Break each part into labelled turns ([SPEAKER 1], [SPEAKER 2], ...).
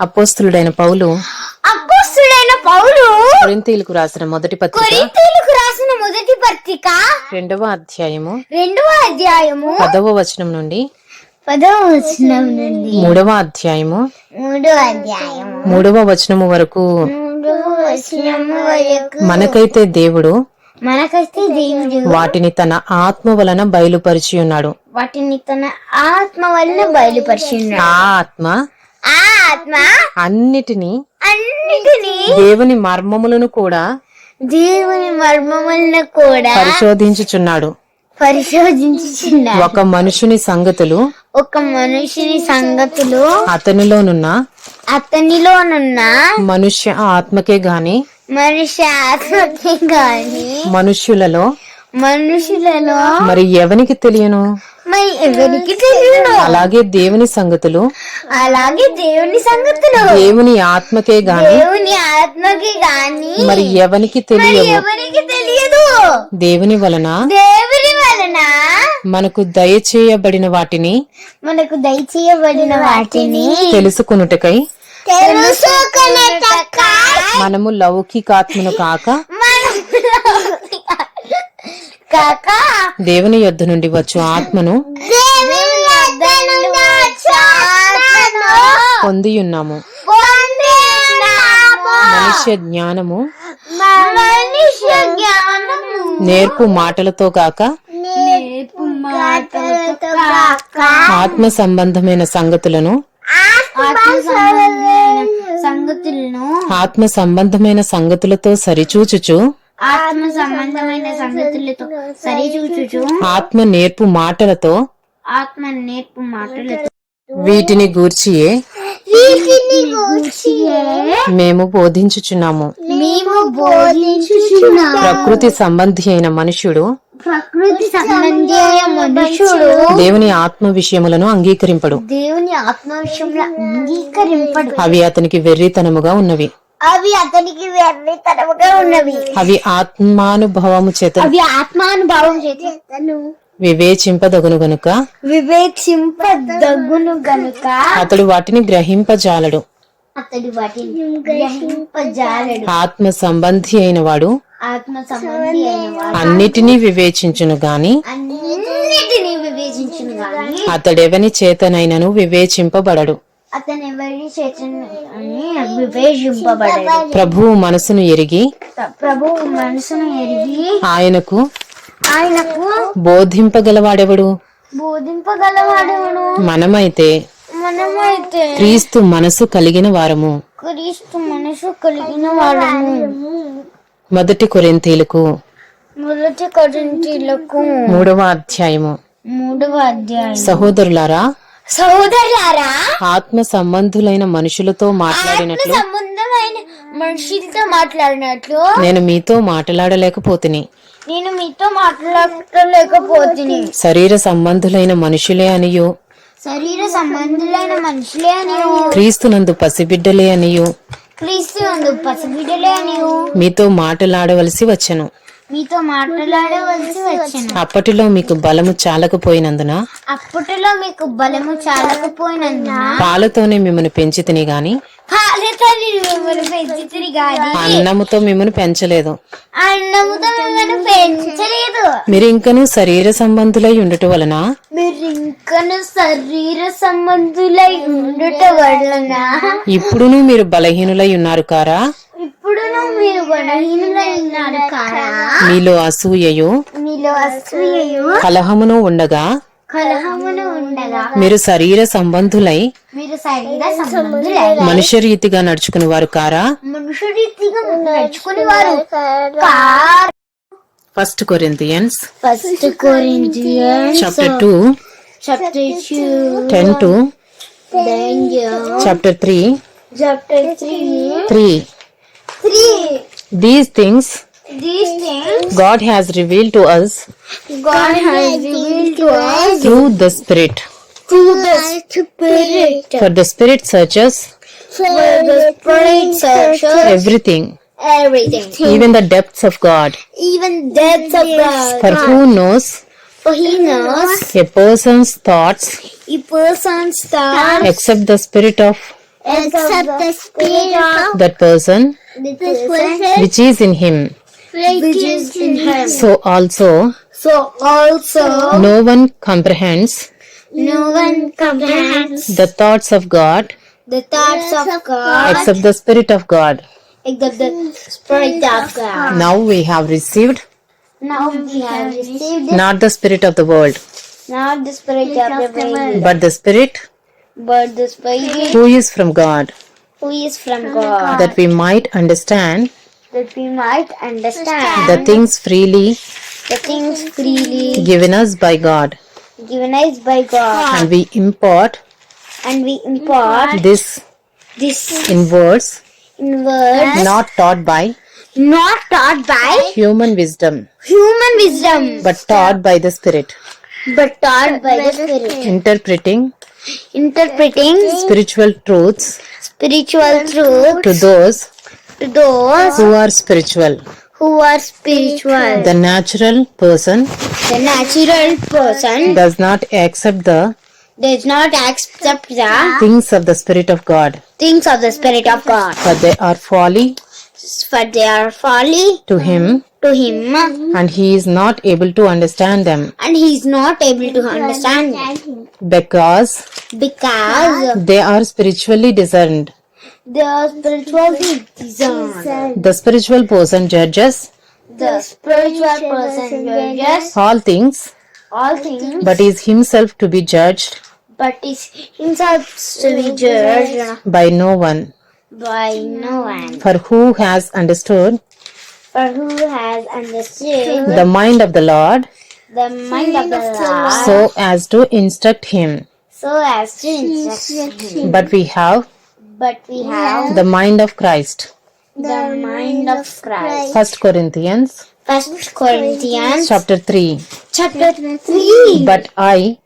[SPEAKER 1] అపోస్తులుడైన పౌలు
[SPEAKER 2] అపోస్తుడైన పౌలు
[SPEAKER 1] కొరింథీయులకు రాసిన మొదటి పత్రిక
[SPEAKER 2] రాసిన మొదటి పత్రిక
[SPEAKER 1] రెండవ అధ్యాయము
[SPEAKER 2] రెండవ అధ్యాయము
[SPEAKER 1] పదవ వచనం నుండి
[SPEAKER 2] పదవ వచనం నుండి
[SPEAKER 1] మూడవ అధ్యాయము
[SPEAKER 2] మూడవ అధ్యాయము
[SPEAKER 1] మూడవ వచనము వరకు మనకైతే దేవుడు
[SPEAKER 2] మనకైతే దేవుడు
[SPEAKER 1] వాటిని తన ఆత్మ వలన బయలుపరిచి ఉన్నాడు
[SPEAKER 2] వాటిని తన ఆత్మ వల్ల బయలుపరిచిన్నాడు
[SPEAKER 1] ఆ ఆత్మ
[SPEAKER 2] ఆ ఆత్మ
[SPEAKER 1] అన్నిటినీ
[SPEAKER 2] అన్నిటినీ
[SPEAKER 1] దేవుని మర్మములను కూడా
[SPEAKER 2] దేవుని మర్మములను కూడా
[SPEAKER 1] పరిశోధించుచున్నాడు.
[SPEAKER 2] పరిశోధించుచున్నాడు.
[SPEAKER 1] ఒక మనుషుని సంగతులు
[SPEAKER 2] ఒక మనుషుని సంగతులు
[SPEAKER 1] అతనిలోనున్న
[SPEAKER 2] అతనిలోనున్న
[SPEAKER 1] మనుష్య ఆత్మకే గాని
[SPEAKER 2] మనిషి ఆత్మకి గాని
[SPEAKER 1] మనుష్యులలో
[SPEAKER 2] మనుషులలో
[SPEAKER 1] మరి ఎవనికి తెలియను?
[SPEAKER 2] మరి ఎవరికి తెలియదు
[SPEAKER 1] అలాగే దేవుని సంగతులు.
[SPEAKER 2] అలాగే దేవుని సంగతులు.
[SPEAKER 1] దేవుని ఆత్మకే గాని
[SPEAKER 2] దేవుని ఆత్మకి గాని
[SPEAKER 1] మరి ఎవనికి తెలియవు?
[SPEAKER 2] ఎవరికి తెలియదు?
[SPEAKER 1] దేవుని వలన
[SPEAKER 2] దేవుని వలన
[SPEAKER 1] మనకు దయచేయబడిన వాటిని
[SPEAKER 2] మనకు దయచేయబడిన వాటిని
[SPEAKER 1] తెలుసుకునుటకై
[SPEAKER 2] తెలుసుకునేటక్క
[SPEAKER 1] మనము లౌకికాత్మను కాక
[SPEAKER 2] మనం కాక
[SPEAKER 1] దేవుని యొద్ద నుండి వచ్చు ఆత్మను
[SPEAKER 2] దేవుని వద్ద నుండి వచ్చే ఆత్మను
[SPEAKER 1] పొంది ఉన్నాము
[SPEAKER 2] పొందినాము.
[SPEAKER 1] మనుష్య జ్ఞానము నేర్పు మాటలతో సంగతులను
[SPEAKER 2] ఆత్మ సంబంధమైన సంగతులను
[SPEAKER 1] ఆత్మ సంబంధమైన సంగతులతో సరిచూచుచు
[SPEAKER 2] ఆత్మ సంబంధమైన సంగతులతో సరిచూచుచు
[SPEAKER 1] ఆత్మ నేర్పు మాటలతో
[SPEAKER 2] ఆత్మ నేర్పు మాటలతో
[SPEAKER 1] వీటిని గూర్చియే
[SPEAKER 2] వీటిని గూర్చియే
[SPEAKER 1] మేము బోధించుచున్నాము.
[SPEAKER 2] మేము బోధించుచున్నాము.
[SPEAKER 1] ప్రకృతి సంబంధి అయిన మనుష్యుడు
[SPEAKER 2] ప్రకృతి సంబంధి అయిన మనుషుడు
[SPEAKER 1] దేవుని ఆత్మ విషయములను అంగీకరింపడు.
[SPEAKER 2] దేవుని ఆత్మ విషయంలో అంగీకరింపడు.
[SPEAKER 1] అవి అతనికి వెర్రితనముగా ఉన్నవి.
[SPEAKER 2] అవి అతనికి వెర్రితనముగా ఉన్నవి.
[SPEAKER 1] అవి ఆత్మానుభవము చేత
[SPEAKER 2] అవి ఆత్మానుభావం చేతను
[SPEAKER 1] వివేచింపదగును గనుక?
[SPEAKER 2] వివేచింపదగును గనుక.
[SPEAKER 1] అతడు వాటిని గ్రహింపజాలడు.
[SPEAKER 2] అతడు వాటిని గ్రహింపజాలడు.
[SPEAKER 1] ఆత్మ సంబంధి అయిన వాడు
[SPEAKER 2] ఆత్మ సంబంధి అయిన వాడు
[SPEAKER 1] అన్నిటినీ వివేచించును గాని?
[SPEAKER 2] అన్నిటిని వివేచించును గాని.
[SPEAKER 1] అతడెవని చేతనైనను వివేచింపబడడు. ప్రభువు మనసును ఎరిగి
[SPEAKER 2] ప్రభు మనసును ఎరిగి
[SPEAKER 1] ఆయనకు
[SPEAKER 2] ఆయనకు
[SPEAKER 1] బోధింపగలవాడెవడు?
[SPEAKER 2] బోధింపగలవాడును
[SPEAKER 1] మనమైతే
[SPEAKER 2] మనమైతే
[SPEAKER 1] క్రీస్తు మనసు కలిగిన వారము.
[SPEAKER 2] క్రీస్తు మనసు కలిగిన వాడము
[SPEAKER 1] మొదటి కొరింతీలకు
[SPEAKER 2] మొదటి కొరింథీయులకు
[SPEAKER 1] మూడవ అధ్యాయము.
[SPEAKER 2] మూడవ అధ్యాయం
[SPEAKER 1] సహోదరులారా
[SPEAKER 2] సహోదరులారా
[SPEAKER 1] ఆత్మ సంబంధులైన మనుషులతో మాట్లాడినట్లు
[SPEAKER 2] సంబంధమైన మనుషులతో మాట్లాడినట్లు?
[SPEAKER 1] నేను మీతో మాట్లాడలేకపోతిని.
[SPEAKER 2] నేను మీతో మాట్లాడలేకపోతుంది
[SPEAKER 1] శరీర సంబంధులైన మనుషులే అనియు.
[SPEAKER 2] శరీర సంబంధులైన మనుషులే అని
[SPEAKER 1] క్రీస్తునందు పసిబిడ్డలే అనియు.
[SPEAKER 2] క్రీస్తు అందు పసిబిడ్డలే అని
[SPEAKER 1] మీతో మాట్లాడవలసి వచ్చెను.
[SPEAKER 2] మీతో మాట్లాడవలసి వచ్చాను.
[SPEAKER 1] అప్పటిలో మీకు బలము చాలకపోయినందున
[SPEAKER 2] అప్పటిలో మీకు బలము చాలకపోయినందున
[SPEAKER 1] పాలతోనే మిమ్మల్ని పెంచితిని గాని
[SPEAKER 2] మిమ్మల్ని గాని
[SPEAKER 1] అన్నముతో మిమ్మల్ని పెంచలేదు.
[SPEAKER 2] అన్నముతో మిమ్మల్ని పెంచలేదు.
[SPEAKER 1] మీరు ఇంకనూ శరీర సంబంధులై ఉండుట వలన
[SPEAKER 2] మీరు ఇంకను శరీర సంబంధులై ఉండుట వలన
[SPEAKER 1] ఇప్పుడును మీరు బలహీనులై ఉన్నారు కారా?
[SPEAKER 2] ఇప్పుడును మీరు బలహీనులై ఉన్నారు కారా?
[SPEAKER 1] మీలో అసూయయు
[SPEAKER 2] మీలో అసూయయు
[SPEAKER 1] కలహమును ఉండగా
[SPEAKER 2] కలహమును ఉండగా
[SPEAKER 1] మీరు శరీర సంబంధులై
[SPEAKER 2] మీరు శరీర సంబంధులై
[SPEAKER 1] మనుష్య రీతిగా నడుచుకుని వారు కారా?
[SPEAKER 2] మనుషు రీతిగా నడుచుకుని వారు car
[SPEAKER 1] first Corinthians
[SPEAKER 2] first Corinthians
[SPEAKER 1] chapter two
[SPEAKER 2] chapter 2
[SPEAKER 1] ten to chapter three
[SPEAKER 2] chapter 3
[SPEAKER 1] three
[SPEAKER 2] 3
[SPEAKER 1] these things
[SPEAKER 2] these things
[SPEAKER 1] God has revealed to us
[SPEAKER 2] God has revealed to us
[SPEAKER 1] through the Spirit.
[SPEAKER 2] through the Spirit.
[SPEAKER 1] For the Spirit searches
[SPEAKER 2] For the Spirit searches
[SPEAKER 1] everything,
[SPEAKER 2] everything,
[SPEAKER 1] even the depths of God.
[SPEAKER 2] even depths of God.
[SPEAKER 1] For who knows
[SPEAKER 2] For He knows
[SPEAKER 1] a person's thoughts
[SPEAKER 2] a person's thoughts
[SPEAKER 1] except the Spirit of
[SPEAKER 2] except the spirit of
[SPEAKER 1] that person
[SPEAKER 2] this person
[SPEAKER 1] which is in him.
[SPEAKER 2] Which in him.
[SPEAKER 1] So also
[SPEAKER 2] So also
[SPEAKER 1] no one comprehends
[SPEAKER 2] no one comprehends
[SPEAKER 1] the thoughts of God
[SPEAKER 2] the thoughts of God.
[SPEAKER 1] Except the Spirit of God.
[SPEAKER 2] except the Spirit of God.
[SPEAKER 1] Now we have received
[SPEAKER 2] Now we have received
[SPEAKER 1] not the Spirit of the world,
[SPEAKER 2] not the Spirit of the world,
[SPEAKER 1] but the Spirit
[SPEAKER 2] but the Spirit
[SPEAKER 1] who is from God,
[SPEAKER 2] who is from God,
[SPEAKER 1] that we might understand
[SPEAKER 2] that we might understand.
[SPEAKER 1] The things freely
[SPEAKER 2] the things freely
[SPEAKER 1] given us by God,
[SPEAKER 2] given us by God,
[SPEAKER 1] and we impart
[SPEAKER 2] and we impart
[SPEAKER 1] this
[SPEAKER 2] this
[SPEAKER 1] in words
[SPEAKER 2] in words
[SPEAKER 1] not taught by
[SPEAKER 2] not taught by
[SPEAKER 1] human wisdom,
[SPEAKER 2] human wisdom,
[SPEAKER 1] but taught by the Spirit,
[SPEAKER 2] but taught by the Spirit,
[SPEAKER 1] interpreting
[SPEAKER 2] interpreting
[SPEAKER 1] spiritual truths
[SPEAKER 2] spiritual truth
[SPEAKER 1] to those
[SPEAKER 2] those
[SPEAKER 1] who are spiritual.
[SPEAKER 2] who are spiritual.
[SPEAKER 1] The natural person
[SPEAKER 2] The natural person
[SPEAKER 1] does not accept the
[SPEAKER 2] does not accept the
[SPEAKER 1] things of the Spirit of God,
[SPEAKER 2] things of the Spirit of God,
[SPEAKER 1] for they are folly
[SPEAKER 2] for they are folly
[SPEAKER 1] to him,
[SPEAKER 2] to him,
[SPEAKER 1] and he is not able to understand them,
[SPEAKER 2] and he is not able to understand them
[SPEAKER 1] because
[SPEAKER 2] because
[SPEAKER 1] they are spiritually discerned.
[SPEAKER 2] They are spiritually.
[SPEAKER 1] The spiritual person judges
[SPEAKER 2] The spiritual person judges
[SPEAKER 1] all things,
[SPEAKER 2] all things,
[SPEAKER 1] but is himself to be judged
[SPEAKER 2] but is himself to be judged
[SPEAKER 1] by no one.
[SPEAKER 2] by no one.
[SPEAKER 1] For who has understood
[SPEAKER 2] For who has understood
[SPEAKER 1] the mind of the Lord
[SPEAKER 2] the mind of the Lord
[SPEAKER 1] so as to instruct him?
[SPEAKER 2] so as to instruct him.
[SPEAKER 1] But we have
[SPEAKER 2] But we have
[SPEAKER 1] the mind of Christ.
[SPEAKER 2] the mind of Christ.
[SPEAKER 1] First Corinthians
[SPEAKER 2] First Corinthians
[SPEAKER 1] chapter 3.
[SPEAKER 2] chapter 3.
[SPEAKER 1] But I,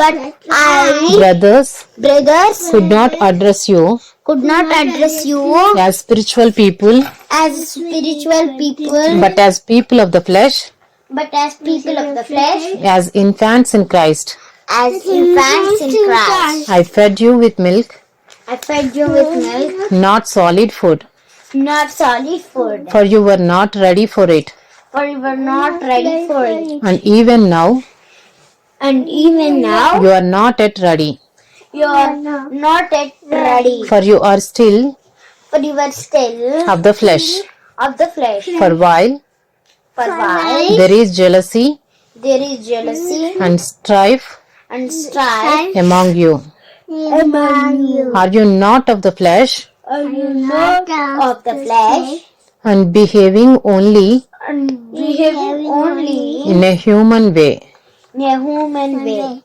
[SPEAKER 2] But I,
[SPEAKER 1] brothers,
[SPEAKER 2] brothers,
[SPEAKER 1] could not address you
[SPEAKER 2] could not address you
[SPEAKER 1] as spiritual people,
[SPEAKER 2] as spiritual people,
[SPEAKER 1] but as people of the flesh,
[SPEAKER 2] but as people of the flesh,
[SPEAKER 1] as infants in Christ.
[SPEAKER 2] as infants in Christ.
[SPEAKER 1] I fed you with milk,
[SPEAKER 2] I fed you with milk,
[SPEAKER 1] not solid food,
[SPEAKER 2] not solid food,
[SPEAKER 1] for you were not ready for it.
[SPEAKER 2] for you were not ready for it.
[SPEAKER 1] And even now,
[SPEAKER 2] And even now,
[SPEAKER 1] you are not yet ready,
[SPEAKER 2] you are not yet ready,
[SPEAKER 1] for you are still
[SPEAKER 2] for you are still
[SPEAKER 1] of the flesh.
[SPEAKER 2] of the flesh.
[SPEAKER 1] For while
[SPEAKER 2] For while
[SPEAKER 1] there is jealousy
[SPEAKER 2] there is jealousy
[SPEAKER 1] and strife
[SPEAKER 2] and strife
[SPEAKER 1] among you,
[SPEAKER 2] among you,
[SPEAKER 1] are you not of the flesh?
[SPEAKER 2] Are you not of the flesh?
[SPEAKER 1] and behaving only?
[SPEAKER 2] And behaving only.
[SPEAKER 1] in a human way?
[SPEAKER 2] in a human way?